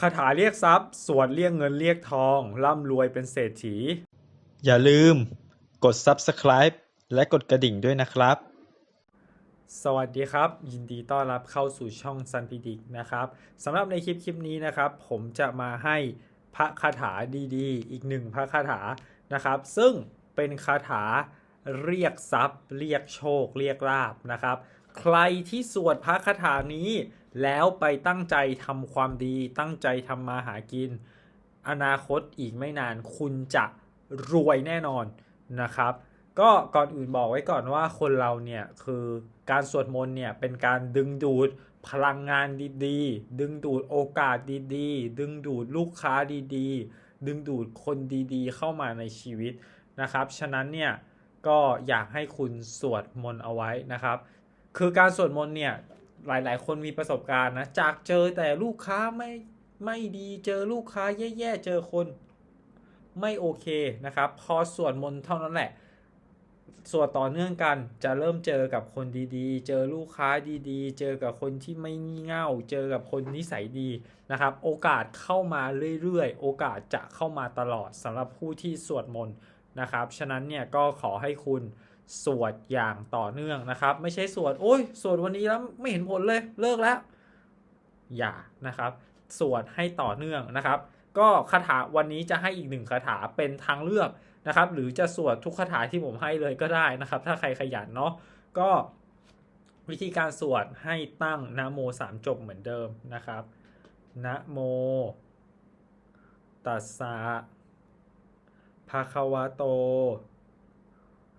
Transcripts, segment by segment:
คาถาเรียกทรัพย์ สวดเรียกเงินเรียกทอง ร่ำรวยเป็นเศรษฐี อย่าลืม กด subscribe และกดกระดิ่งด้วยนะครับ สวัสดีครับ ยินดีต้อนรับเข้าสู่ช่องซันพิดิกนะครับสำหรับในคลิปคลิปนี้นะครับ ผมจะมาให้พระคาถาดีๆ อีกหนึ่งพระคาถานะครับ ซึ่งเป็นคาถาเรียกทรัพย์ เรียกโชค เรียกลาบนะครับ ใครที่สวดพระคาถานี้ แล้วไปตั้งใจทำความดี ตั้งใจทำมาหากิน อนาคตอีกไม่นานคุณจะรวยแน่นอนนะครับ ก็ก่อนอื่นบอกไว้ก่อนว่าคนเราเนี่ยคือการสวดมนต์เนี่ยเป็นการดึงดูดพลังงานดีๆ ดึงดูดโอกาสดีๆ ดึงดูดลูกค้าดีๆ ดึงดูดคนดีๆ เข้ามาในชีวิตนะครับ ฉะนั้นเนี่ยก็อยากให้คุณสวดมนต์เอาไว้นะครับ คือการสวดมนต์เนี่ย หลาย ๆ คนมีประสบการณ์นะ จากเจอแต่ลูกค้าไม่ไม่ดีเจอลูกค้าแย่ๆเจอคนไม่โอเคนะครับ พอสวดมน์เท่านั้นแหละสวดต่อเนื่องกันจะเริ่มเจอกับคนดีๆ เจอลูกค้าดีๆ เจอกับคนที่ไม่งี่เง่า เจอกับคนนิสัยดีนะครับ โอกาสเข้ามาเรื่อยๆ โอกาสจะเข้ามาตลอดสำหรับผู้ที่สวดมนต์นะครับ ฉะนั้นเนี่ยก็ขอให้คุณ สวดอย่างต่อเนื่องนะครับ ไม่ใช่สวดโอ้ยสวดวันนี้แล้วไม่เห็นผลเลยเลิกแล้ว อย่านะครับสวดให้ต่อเนื่องนะครับ ก็คาถาวันนี้จะให้อีกหนึ่งคาถาเป็นทางเลือกนะครับ หรือจะสวดทุกคาถาที่ผมให้เลยก็ได้นะครับ ถ้าใครขยันเนาะก็วิธีการสวดให้ตั้งนะโมสามจบเหมือนเดิมนะครับนะโมตัสสะภะคะวะโต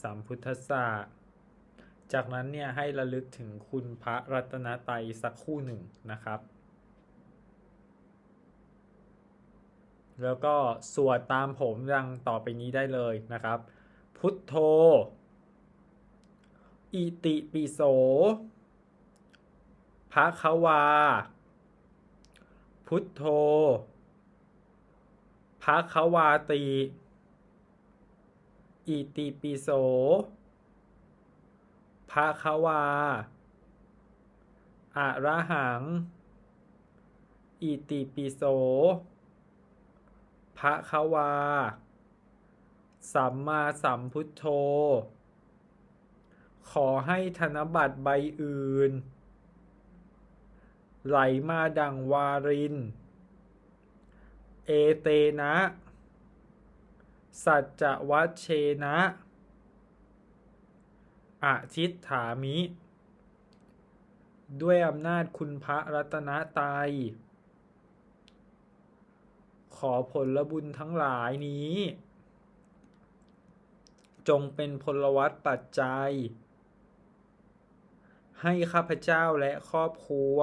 สัมพุทธสสะจากนั้นเนี่ยให้ระลึกถึงคุณพระรัตนตรัยสักคู่หนึ่งนะครับ แล้วก็สวดตามผมดังต่อไปนี้ได้เลยนะครับ พุทโธ อิติปิโสภะควา พุทโธภะควาติ อิติปิโสภะคะวาอะระหัง อิติปิโสภะคะวา สัมมาสัมพุทโธ ขอให้ธนบัตรใบอื่น ไหลมาดังวาริน เอเตนะ สัจจวัชเชนะอาทิตถามิ ด้วยอำนาจคุณพระรัตนตรัยขอผลบุญทั้งหลายนี้ จงเป็นพลวัตปัจจัย ให้ข้าพเจ้าและครอบครัว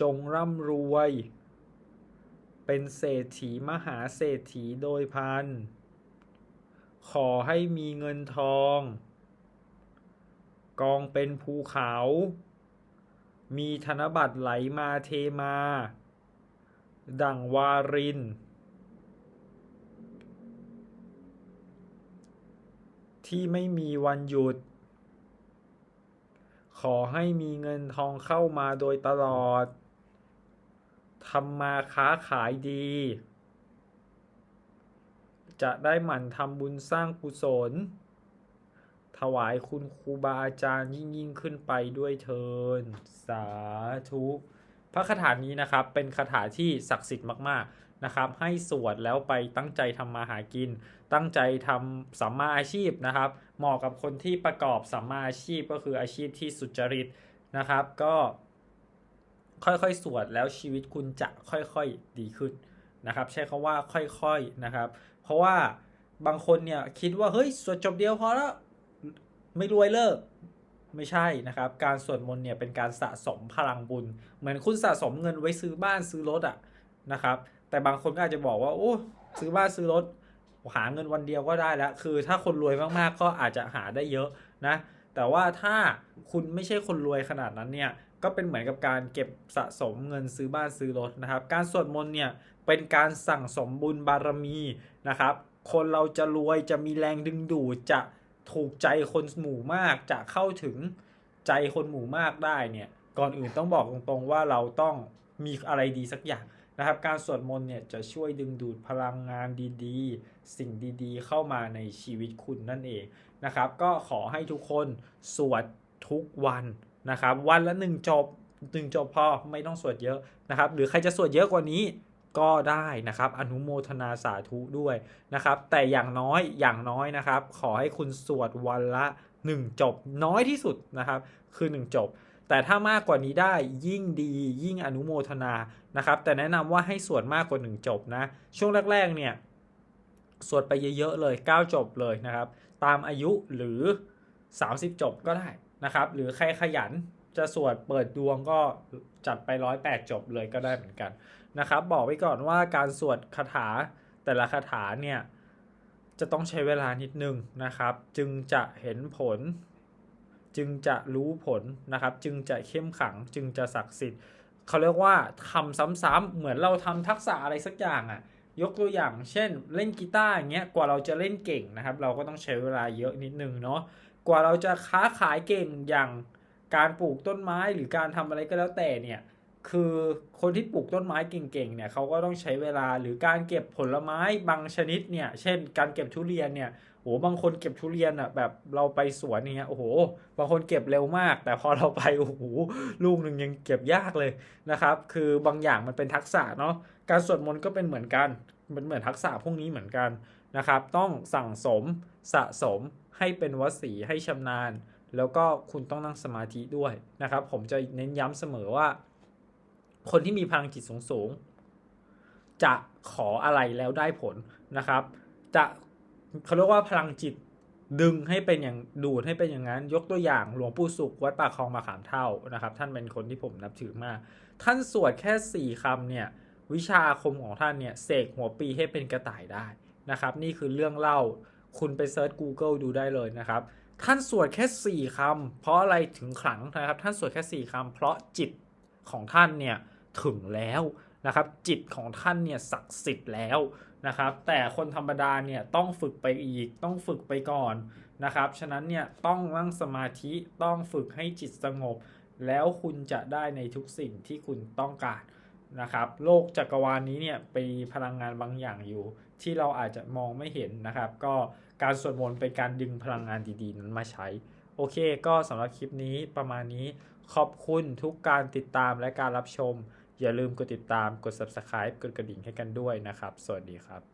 จงร่ำรวย เป็นเศรษฐีมหาเศรษฐีโดยพัน ขอให้มีเงินทอง กองเป็นภูเขา มีธนบัตรไหลมาเทมา ดั่งวาริน ที่ไม่มีวันหยุด ขอให้มีเงินทองเข้ามาโดยตลอด ทำมาค้าขายดี จะได้หมั่นทำบุญสร้างกุศล ถวายคุณครูบาอาจารย์ยิ่งยิ่งขึ้นไปด้วยเทินสาธุพระคาถานี้นะครับเป็นคาถาที่ศักดิ์สิทธิ์มากๆนะครับ ให้สวดแล้วไปตั้งใจทำมาหากิน ตั้งใจทำสัมมาอาชีพนะครับ เหมาะกับคนที่ประกอบสัมมาอาชีพก็คืออาชีพที่สุจริตนะครับ ก็ ค่อยๆ สวดแล้วชีวิตคุณจะค่อยๆดีขึ้นนะครับ ใช้คาว่าค่อยๆนะครับ เพราะว่าบางคนเนี่ยคิดว่าเฮ้ยสวดจบเดียวพอแล้วไม่รวยเลิกไม่ใช่นะครับ การสวดมนต์เนี่ยเป็นการสะสมพลังบุญ เหมือนคุณสะสมเงินไว้ซื้อบ้านซื้อรถอะนะครับ แต่บางคนก็อาจจะบอกว่าโอ้ซื้อบ้านซื้อรถ หาเงินวันเดียวก็ได้แล้ว คือถ้าคนรวยมากๆก็อาจจะหาได้เยอะนะ แต่ว่าถ้าคุณไม่ใช่คนรวยขนาดนั้นเนี่ย ก็เป็นเหมือนกับการเก็บสะสมเงินซื้อบ้านซื้อรถนะครับ การสวดมนต์เนี่ยเป็นการสั่งสมบุญบารมีนะครับ คนเราจะรวยจะมีแรงดึงดูดจะถูกใจคนหมู่มากจะเข้าถึงใจคนหมู่มากได้เนี่ยก่อนอื่นต้องบอกตรงๆว่าเราต้องมีอะไรดีสักอย่างนะครับ การสวดมนต์เนี่ยจะช่วยดึงดูดพลังงานดีๆ สิ่งดีๆ เข้ามาในชีวิตคุณนั่นเองนะครับ ก็ขอให้ทุกคนสวดทุกวัน นะครับวันละหนึ่งจบหนึ่งจบพอไม่ต้องสวดเยอะนะครับ หรือใครจะสวดเยอะกว่านี้ก็ได้นะครับ อนุโมทนาสาธุด้วยนะครับ แต่อย่างน้อยอย่างน้อยนะครับ ขอให้คุณสวดวันละ 1 จบน้อยที่สุดนะครับ คือ 1 จบ แต่ถ้ามากกว่านี้ได้ยิ่งดียิ่งอนุโมทนานะครับ แต่แนะนำว่าให้สวดมากกว่า 1 จบนะ ช่วงแรกๆเนี่ยสวดไปเยอะๆเลย 9 จบเลยนะครับ ตามอายุหรือ 30 จบก็ได้นะครับ หรือใครขยันจะสวดเปิดดวงก็จัดไป108จบเลยก็ได้เหมือนกันนะครับ บอกไว้ก่อนว่าการสวดคาถาแต่ละคาถาเนี่ยจะต้องใช้เวลานิดนึงนะครับ จึงจะเห็นผล จึงจะรู้ผลนะครับ จึงจะเข้มขัง จึงจะศักดิ์สิทธิ์เขาเรียกว่าทำซ้ำๆเหมือนเราทำทักษะอะไรสักอย่างอะ่ะยกตัวอย่างเช่นเล่นกีตาร์อย่างเงี้ยกว่าเราจะเล่นเก่งนะครับ เราก็ต้องใช้เวลาเยอะนิดนึงเนาะ กว่าเราจะค้าขายเก่งอย่างการปลูกต้นไม้หรือการทำอะไรก็แล้วแต่เนี่ย คือคนที่ปลูกต้นไม้เก่งๆเนี่ยเขาก็ต้องใช้เวลาหรือการเก็บผลไม้บางชนิดเนี่ย เช่น การเก็บทุเรียนเนี่ยโหบางคนเก็บทุเรียนอะแบบเราไปสวนเนี่ยโอ้โห บางคนเก็บเร็วมาก แต่พอเราไปโอ้โหลูกหนึ่งยังเก็บยากเลยนะครับ คือบางอย่างมันเป็นทักษะเนาะการสวดมนต์ก็เป็นเหมือนกันมันเหมือนทักษะพวกนี้เหมือนกัน นะครับ ต้องสั่งสมสะสมให้เป็นวสีให้ชำนาญ แล้วก็คุณต้องนั่งสมาธิด้วยนะครับ ผมจะเน้นย้ำเสมอว่า คนที่มีพลังจิตสูงสูงจะขออะไรแล้วได้ผลนะครับ จะเขาเรียกว่าพลังจิตดึงให้เป็นอย่างดูดให้เป็นอย่างนั้น ยกตัวอย่างหลวงปู่สุขวัดป่าคลองมาขามเท่านะครับ ท่านเป็นคนที่ผมนับถือมากท่านสวดแค่สี่คำเนี่ย วิชาอาคมของท่านเนี่ยเสกหัวปีให้เป็นกระต่ายได้ นะครับ นี่คือเรื่องเล่า คุณไปเซิร์ช Google ดูได้เลยนะครับ ท่านสวดแค่ 4คำเพราะอะไรถึงขลังนะครับ ท่านสวดแค่ 4คำเพราะจิตของท่านเนี่ยถึงแล้วนะครับ จิตของท่านเนี่ยศักดิ์สิทธิ์แล้วนะครับ แต่คนธรรมดาเนี่ยต้องฝึกไปอีก ต้องฝึกไปก่อนนะครับ ฉะนั้นเนี่ยต้องนั่งสมาธิ ต้องฝึกให้จิตสงบ แล้วคุณจะได้ในทุกสิ่งที่คุณต้องการนะครับ โลกจักรวาลนี้เนี่ยมีพลังงานบางอย่างอยู่ ที่เราอาจจะมองไม่เห็นนะครับ ก็การสวดมนต์เป็นการดึงพลังงานดีๆ นั้นมาใช้ โอเค ก็สำหรับคลิปนี้ประมาณนี้ขอบคุณทุกการติดตามและการรับชม อย่าลืมกดติดตามกด subscribe กดกระดิ่งให้กันด้วยนะครับ สวัสดีครับ